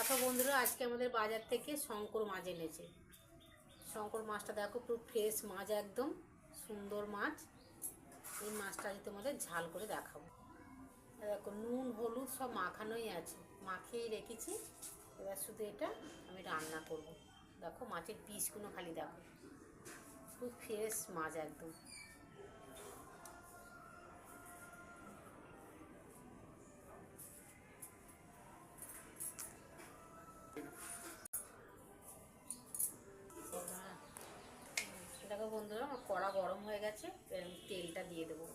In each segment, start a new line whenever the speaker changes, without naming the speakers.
দেখো বন্ধুরা, আজকে আমাদের বাজার থেকে শঙ্কর মাছ এনেছে। শঙ্কর মাছটা দেখো, পুরো ফ্রেশ মাছ একদম, সুন্দর মাছ। এই মাছটা আজ তোমাদের ঝাল করে দেখাবো। দেখো, নুন, হলুদ সব মাখানোই আছে। মাখিয়েই রেখেছি, এবার শুধু এটা আমি রান্না করব। দেখো, মাছের পিসগুলো খালি দেখো। খুব ফ্রেশ মাছ একদম। বন্ধুরা আমার কড়া গরম হয়ে গেছে তেলটা দিয়ে দেবো।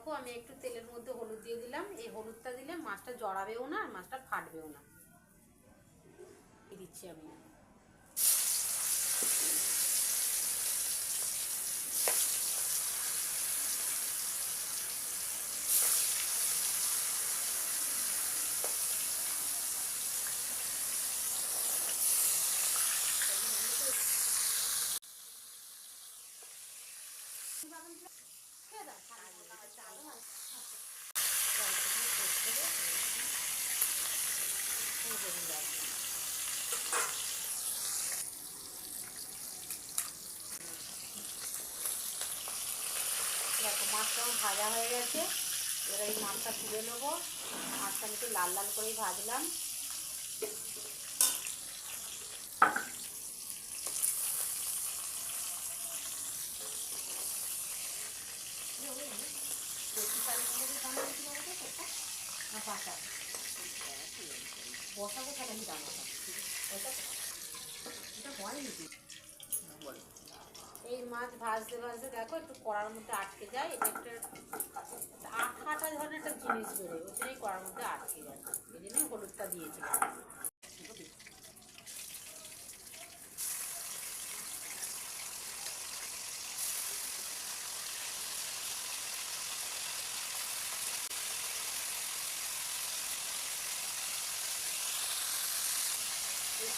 দেখো, আমি একটু তেলের মধ্যে হলুদ দিয়ে দিলাম। এই হলুদটা দিলে মাছটা জড়াবেও না, আর মাছটা ফাটবেও না। দিচ্ছি আমি। দেখো। মাছটা ভাজা হয়ে গেছে এবার এই মাছটা তুলে নেব মাছটা একটু লাল লাল করেই ভাজলাম বসাবো তাহলে আমি জানাব। এটা হয়নি? এই মাছ ভাজতে ভাজতে দেখো, একটু কড়ার মধ্যে আটকে যায় এটা একটা আঠা আঠা ধরনের একটা জিনিস বেরোয় ওই জন্যই কড়ার মধ্যে আটকে যায়। এই জন্যই হলুদটা দিয়েছিলাম।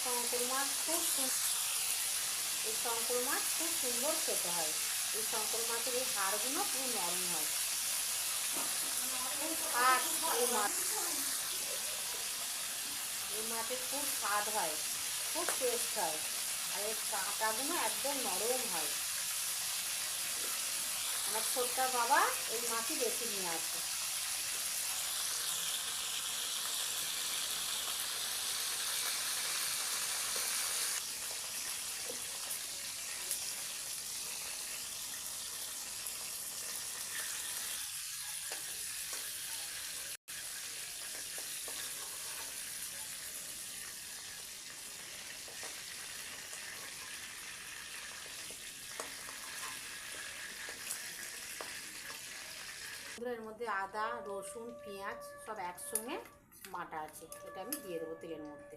শঙ্কর মাছ খুব এই শঙ্কর মাছ খুব সুন্দর খেতে হয় এই শঙ্কর মাছের এই হাড়গুলো খুব নরম হয় খুব এই মাছ এই মাছের খুব স্বাদ হয় খুব টেস্ট হয় আর এর কাঁটাগুলো একদম নরম হয় আমার ছোট্ট বাবা এই মাছই বেশি নিয়ে আসে। এর মধ্যে আদা, রসুন, পেঁয়াজ সব একসঙ্গে বাটা আছে। এটা আমি দিয়ে দেবো তেলের মধ্যে।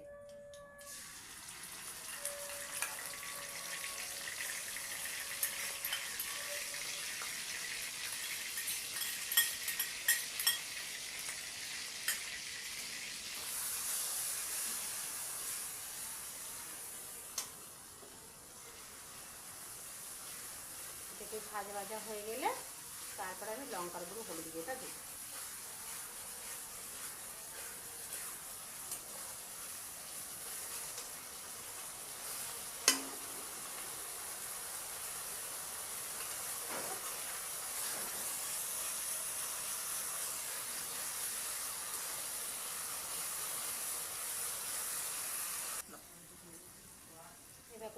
ভাজা ভাজা হয়ে গেলে তারপরে আমি লঙ্কার গুঁড়ো হলুদ গুঁড়োটা দিই।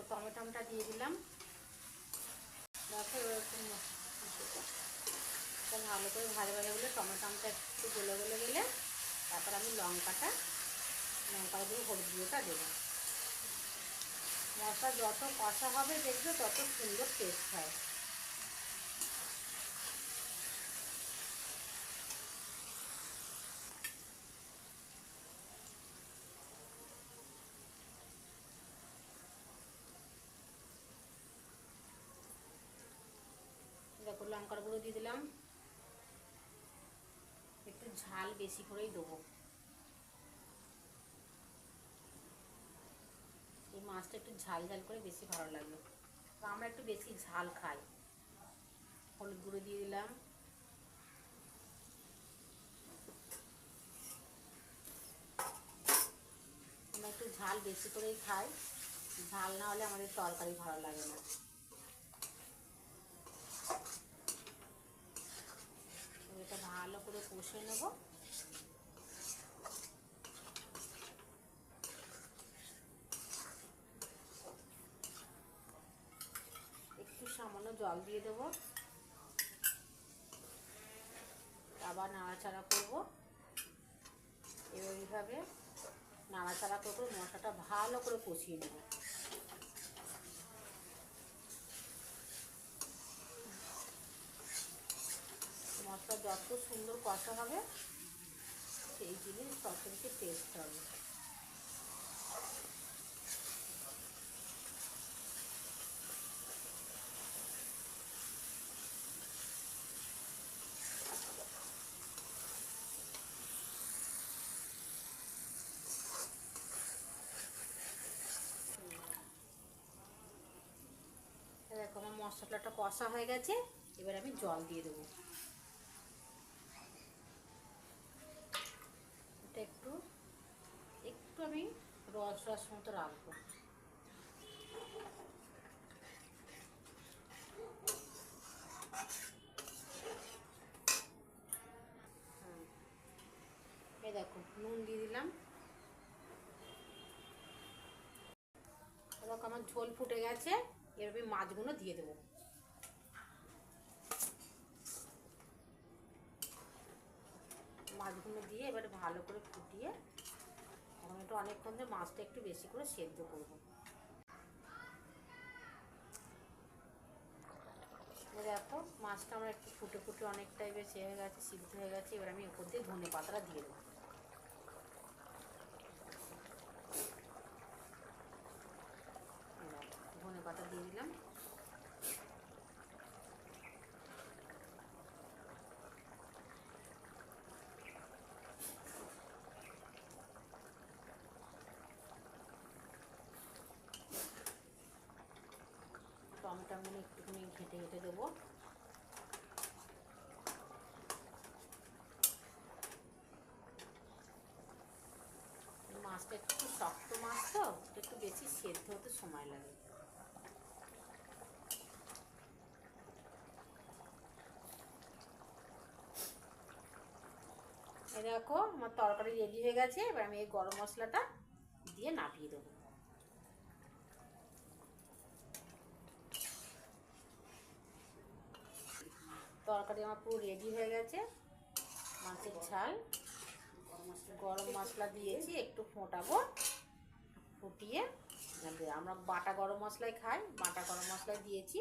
টমেটোটা দিয়ে দিলাম। দেখো এরকম এটা ভালো করে ভাজা ভাজা হলে টমেটোটা একটু গলে গলে গেলে তারপর আমি লঙ্কাটা লঙ্কা দিয়ে হলুদ দিয়েটা দেবো। মশলা যত কষা হবে দেখবে তত সুন্দর টেস্ট হয়। দেখো লঙ্কার গুঁড়ো দিয়ে দিলাম। একটু ঝাল বেশি করেই দেবো। এই মাছটা একটু ঝাল ঝাল করে বেশি ভালো লাগবে তো আমরা একটু বেশি ঝাল খাই। হলুদ গুঁড়ো দিয়ে দিলাম। আমরা একটু ঝাল বেশি করেই খাই। ঝাল না হলে আমাদের তরকারি ভালো লাগে না তো এটা ভালো করে কষে নেব। একটু সামান্য জল দিয়ে দেবো। আবার নাড়াচাড়া করব। এইভাবে নাড়াচাড়া করে মশলাটা ভালো করে কষিয়ে নেব মশলা যত সুন্দর কষা হবে, সেই জিনিস তত বেশি টেস্ট হবে দেখো, আমার মশলাটা কষা হয়ে গেছে, এবার আমি জল দিয়ে দেবো এটা একটু একটু আমি রস মতো রাখব। এই দেখো নুন দিয়ে দিলাম দেখো আমার ঝোল ফুটে গেছে এবার মাছগুলো দিয়ে দেবো মাছগুলো দিয়ে এবারে ভালো করে ফুটিয়ে একটু অনেকক্ষণ ধরে মাছটা একটু বেশি করে সেদ্ধ করব। দেখো, মাছটা আমার একটু ফুটে ফুটে অনেকটাই বেশ হয়ে গেছে, সিদ্ধ হয়ে গেছে। এবার আমি ওপর দিয়ে ধনে পাতাটা দিয়ে দেবো ধনে পাতা দিয়ে দিলাম টমেটোগুলো একটুখানি ঘেটে ঘেটে দেবো। মাছটা একটু শক্ত মাছ তো একটু বেশি সেদ্ধ হতে সময় লাগে। দেখো, আমার তরকারি রেডি হয়ে গেছে, এবার আমি এই গরম মশলাটা দিয়ে নাপিয়ে দেবো। তরকারি আমার পুরো রেডি হয়ে গেছে। মাছের ঝাল। গরম মশলা দিয়েছি, একটু ফোটাবো। ফুটিয়ে আমরা বাটা গরম মশলাই খাই, বাটা গরম মশলাই দিয়েছি।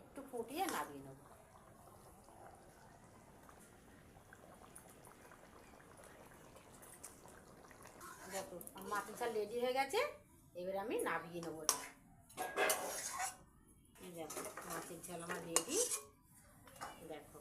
একটু ফুটিয়ে নামিয়ে নেব। দেখো, মাছের ঝাল রেডি হয়ে গেছে। এবার আমি নামিয়ে নেব এটা মাছের ঝাল আমার রেডি দেখো।